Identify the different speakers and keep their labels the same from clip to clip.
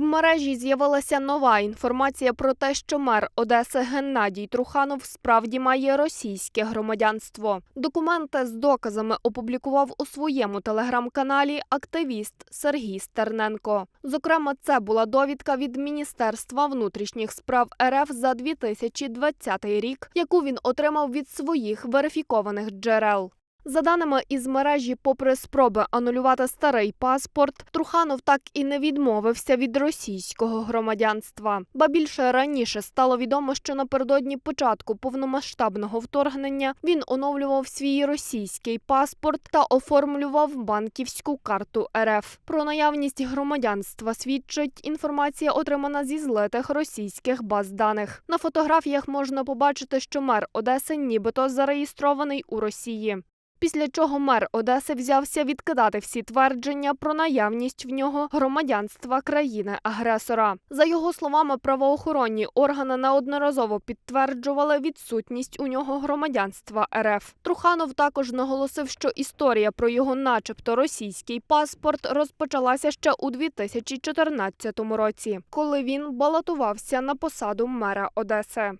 Speaker 1: В мережі з'явилася нова інформація про те, що мер Одеси Геннадій Труханов справді має російське громадянство. Документи з доказами опублікував у своєму телеграм-каналі активіст Сергій Стерненко. Зокрема, це була довідка від Міністерства внутрішніх справ РФ за 2020 рік, яку він отримав від своїх верифікованих джерел. За даними із мережі, попри спроби анулювати старий паспорт, Труханов так і не відмовився від російського громадянства. Ба більше раніше стало відомо, що напередодні початку повномасштабного вторгнення він оновлював свій російський паспорт та оформлював банківську карту РФ. Про наявність громадянства свідчить інформація, отримана зі злитих російських баз даних. На фотографіях можна побачити, що мер Одеси нібито зареєстрований у Росії. Після чого мер Одеси взявся відкидати всі твердження про наявність в нього громадянства країни-агресора. За його словами, правоохоронні органи неодноразово підтверджували відсутність у нього громадянства РФ. Труханов також наголосив, що історія про його, начебто, російський паспорт розпочалася ще у 2014 році, коли він балотувався на посаду мера Одеси.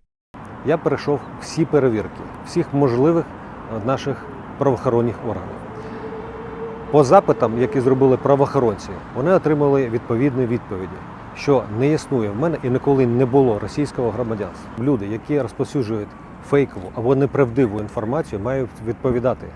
Speaker 2: Я перейшов всі перевірки всіх можливих е, наших правоохоронних органів. По запитам, які зробили правоохоронці, вони отримали відповідні відповіді, що не існує в мене і ніколи не було російського громадянства. Люди, які розповсюджують фейкову або неправдиву інформацію, мають відповідати.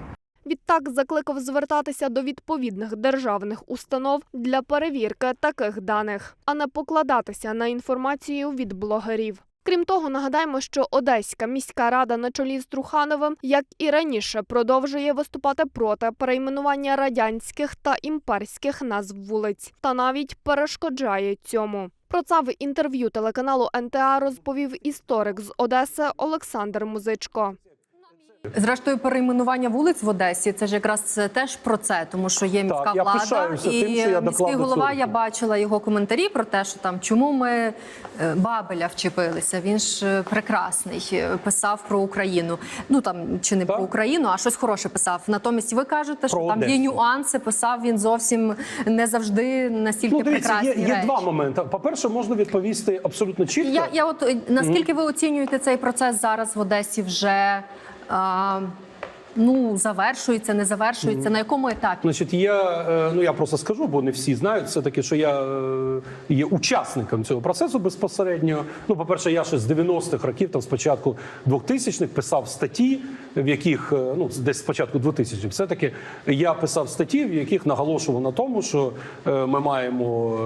Speaker 1: Відтак закликав звертатися до відповідних державних установ для перевірки таких даних, а не покладатися на інформацію від блогерів. Крім того, нагадаємо, що Одеська міська рада на чолі з Трухановим, як і раніше, продовжує виступати проти перейменування радянських та імперських назв вулиць та навіть перешкоджає цьому. Про це в інтерв'ю телеканалу НТА розповів історик з Одеси Олександр Музичко.
Speaker 3: Зрештою, перейменування вулиць в Одесі це ж якраз теж про це, тому що є міська
Speaker 4: я
Speaker 3: влада і
Speaker 4: тим, що я
Speaker 3: міський голова. Я бачила його коментарі про те, що там чому ми е, Бабеля вчепилися. Він ж е, прекрасний, е, писав про Україну. Ну там чи не
Speaker 4: Так.
Speaker 3: про Україну, а щось хороше писав. Натомість ви кажете, що
Speaker 4: Про
Speaker 3: там є нюанси. Писав він зовсім не завжди настільки
Speaker 4: Ну, дивіться,
Speaker 3: прекрасні
Speaker 4: є, є
Speaker 3: речі.
Speaker 4: два моменти. По-перше, можна відповісти абсолютно чітко.
Speaker 3: Я, я от наскільки ви оцінюєте цей процес зараз в Одесі вже ну завершується, не завершується? На якому етапі?
Speaker 4: Значить, я е, ну я просто скажу, бо не всі знають все таки, що я е, є учасником цього процесу безпосередньо. Ну, по-перше, я ще з 90-х років, там спочатку 2000-х писав статті, в яких е, ну десь спочатку 2000-х, все таки я писав статті, в яких наголошував на тому, що ми маємо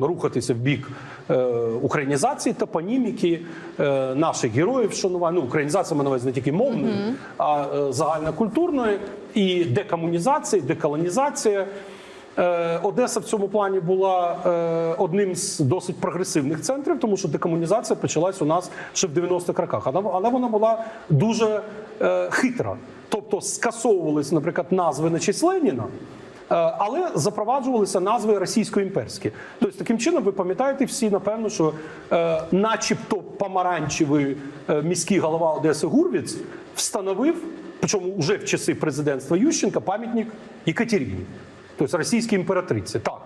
Speaker 4: рухатися в бік українізації топоніміки е, наших героїв, шанування. Ну, українізація увазі не тільки мовної, а е, загальнокультурної і декомунізації, деколонізація. Е, Одеса в цьому плані була е, одним з досить прогресивних центрів, тому що декомунізація почалась у нас ще в 90-х роках. Але, вона була дуже е, хитра. Тобто скасовувалися, наприклад, назви на честь Леніна. Е, Але запроваджувалися назви російсько-імперські. Тобто, таким чином, ви пам'ятаєте всі, напевно, що е, начебто помаранчевий е, міський голова Одеси Гурвіц встановив, причому вже в часи президентства Ющенка, пам'ятник Екатерині, тобто російській імператриці. Так.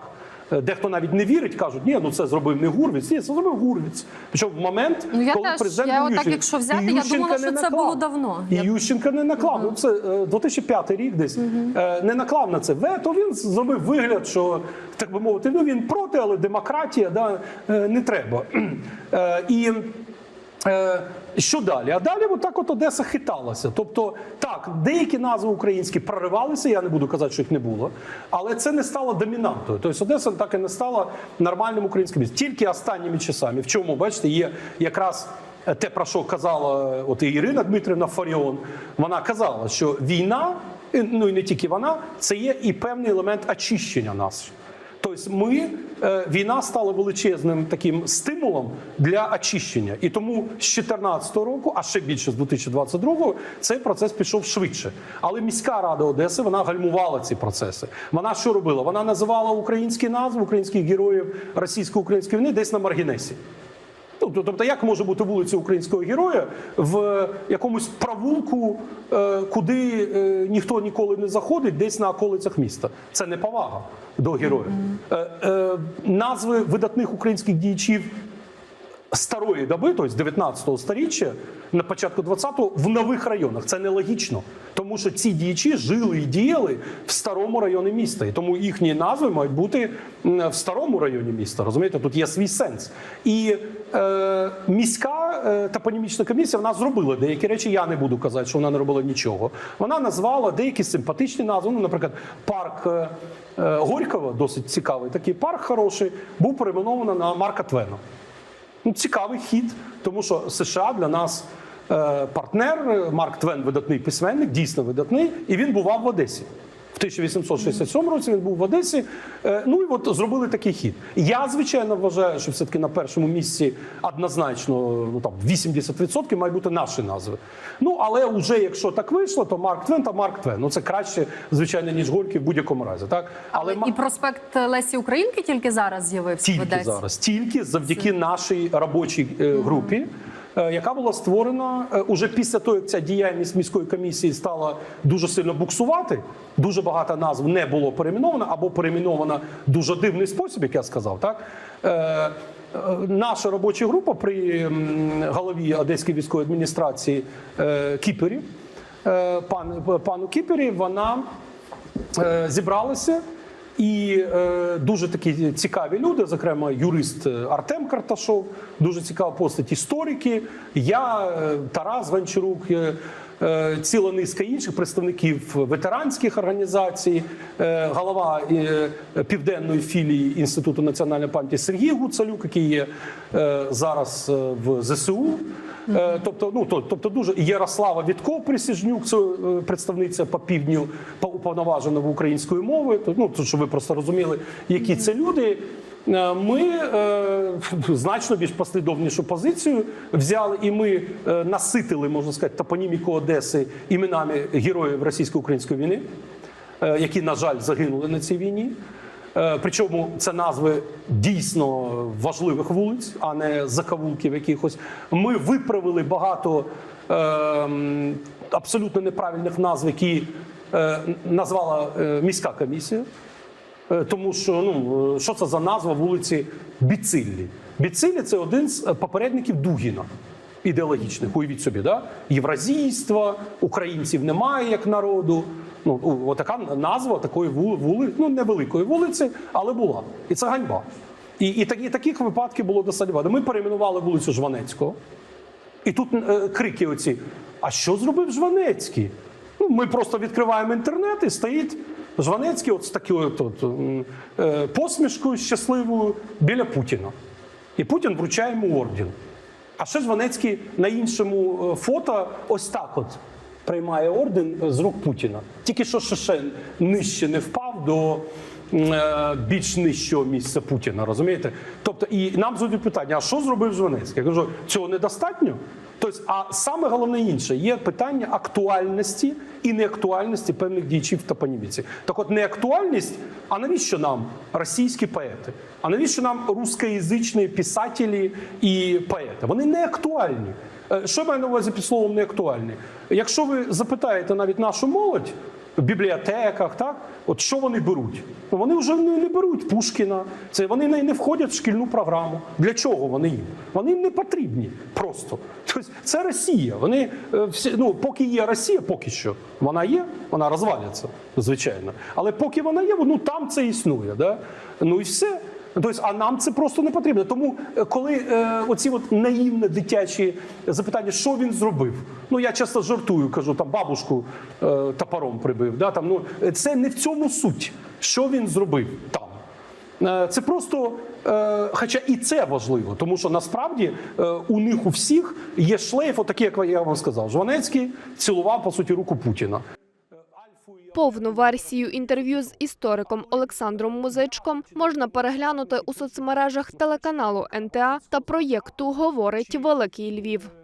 Speaker 4: Е, Дехто навіть не вірить, кажуть, ні, ну це зробив не Гурвіц, ні, це зробив Гурвіц. Причому в момент,
Speaker 3: Ну, я
Speaker 4: коли
Speaker 3: теж.
Speaker 4: президент
Speaker 3: Я
Speaker 4: Ющенко,
Speaker 3: отак, якщо взяти, я думала,
Speaker 4: що
Speaker 3: що це було давно.
Speaker 4: І Ющенка не наклав. Ну, це е, 2005 рік десь е, не наклав на це вето. Він зробив вигляд, що так би мовити, ну він проти, але демократія да, е, не треба. Е, І е, що далі? А далі отак от Одеса хиталася. Тобто, так, деякі назви українські проривалися, я не буду казати, що їх не було, але це не стало домінантою. Тобто Одеса так і не стала нормальним українським містом. Тільки останніми часами. В чому, бачите, є якраз те, про що казала от і Ірина Дмитрівна Фаріон. Вона казала, що війна, ну і не тільки вона, це є і певний елемент очищення нас. Тобто, ми е, війна стала величезним таким стимулом для очищення, і тому з 2014 року, а ще більше з 2022, цей процес пішов швидше. Але міська рада Одеси вона гальмувала ці процеси. Вона що робила? Вона називала українські назви українських героїв російсько-української війни десь на маргінесі. Ну тобто, як може бути вулиця українського героя в якомусь провулку, е, куди е, ніхто ніколи не заходить, десь на околицях міста? Це не повага до героя. Mm -hmm. назви видатних українських діячів старої доби, тобто 19-го сторіччя, на початку 20-го, в нових районах. Це нелогічно, тому що ці діячі жили і діяли в старому районі міста, і тому їхні назви мають бути в старому районі міста. Розумієте, тут є свій сенс. І е, міська е, топонімічна комісія вона зробила деякі речі. Я не буду казати, що вона не робила нічого. Вона назвала деякі симпатичні назви. Ну, наприклад, парк. Е, е, Горького, досить цікавий такий парк хороший, був перейменований на Марка Твена. Ну, цікавий хід, тому що США для нас е, партнер. Марк Твен видатний письменник, дійсно видатний, і він бував в Одесі. В 1867 році він був в Одесі. Е, ну і от зробили такий хід. Я, звичайно, вважаю, що все-таки на першому місці однозначно ну, там, 80% мають бути наші назви. Ну, але вже якщо так вийшло, то Марк Твен та Марк Твен. Ну це краще, звичайно, ніж Горький в будь-якому разі. Так?
Speaker 3: Але
Speaker 4: ма-
Speaker 3: і проспект Лесі Українки тільки зараз з'явився в
Speaker 4: тільки зараз, тільки завдяки нашій робочій е, групі, яка була створена е, уже після того, як ця діяльність міської комісії стала дуже сильно буксувати. Дуже багато назв не було перейменовано або перейменовано дуже дивний спосіб, як я сказав. Так Е, е, наша робоча група при голові Одеської військової адміністрації е, Кіпері, е, пан, пану Кіпері, вона е, зібралися. І е, дуже такі цікаві люди, зокрема, юрист е, Артем Карташов, дуже цікава постать, історики. Я, е, Тарас Гончарук, е, е, ціла низка інших представників ветеранських організацій, е, голова е, південної філії Інституту національної пам'яті Сергій Гуцалюк, який є е, зараз е, в ЗСУ. Е, Тобто, ну то- тобто дуже Ярослава Вітко Присяжнюк, це е, представниця по півдню по- уповноваженого української мови. То, ну то, щоб ви просто розуміли, які це люди. Е, Ми е, значно більш послідовнішу позицію взяли, і ми е, наситили, можна сказати, топоніміку Одеси іменами героїв російсько-української війни, які, на жаль, загинули на цій війні. Причому це назви дійсно важливих вулиць, а не закавулків якихось. Ми виправили багато е, абсолютно неправильних назв, які е, назвала міська комісія. Е, Тому що ну е, що це за назва вулиці Біциллі? Біциллі це один з е, попередників Дугіна. Ідеологічних, уявіть собі, да? євразійства, українців немає як народу. Ну, отака назва такої вули, вули, ну невеликої вулиці, але була. І це ганьба. І, і, такі, таких випадків було достатньо багато. Ми перейменували вулицю Жванецького. І тут е, крики оці: а що зробив Жванецький? Ну, ми просто відкриваємо інтернет і стоїть Жванецький от з такою от, от, е, посмішкою щасливою біля Путіна. І Путін вручає йому орден. А ще Жванецький на іншому е, фото ось так от приймає орден з рук Путіна. Тільки що ще нижче не впав до е, більш нижчого місця Путіна, розумієте? Тобто, і нам задають питання: а що зробив Жванецький? Я кажу, цього недостатньо. Тобто, а саме головне інше є питання актуальності і неактуальності певних діячів в топоніміці. Так от неактуальність, а навіщо нам російські поети? А навіщо нам рускоязичні писателі і поети? Вони не актуальні. Е, Що маю на увазі під словом неактуальні? Якщо ви запитаєте навіть нашу молодь бібліотеках, так от що вони беруть? Ну вони вже не, не беруть Пушкіна. Це вони не, не входять в шкільну програму. Для чого вони їм? Вони їм не потрібні просто. Тобто це Росія. Вони е, всі ну поки є Росія, поки що вона є, вона розваляться, звичайно. Але поки вона є, ну там це існує. Да? Ну і все. Тобто, а нам це просто не потрібно. Тому, е, коли е, оці от наївне дитячі запитання, що він зробив? Ну я часто жартую, кажу, там бабушку е, топором прибив. Да? Там, ну, це не в цьому суть, що він зробив там. Е, Це просто, е, хоча і це важливо, тому що насправді у них у всіх є шлейф, отакий, як я вам сказав. Жванецький цілував по суті руку Путіна.
Speaker 1: Повну версію інтерв'ю з істориком Олександром Музичком можна переглянути у соцмережах телеканалу НТА та проєкту Говорить Великий Львів.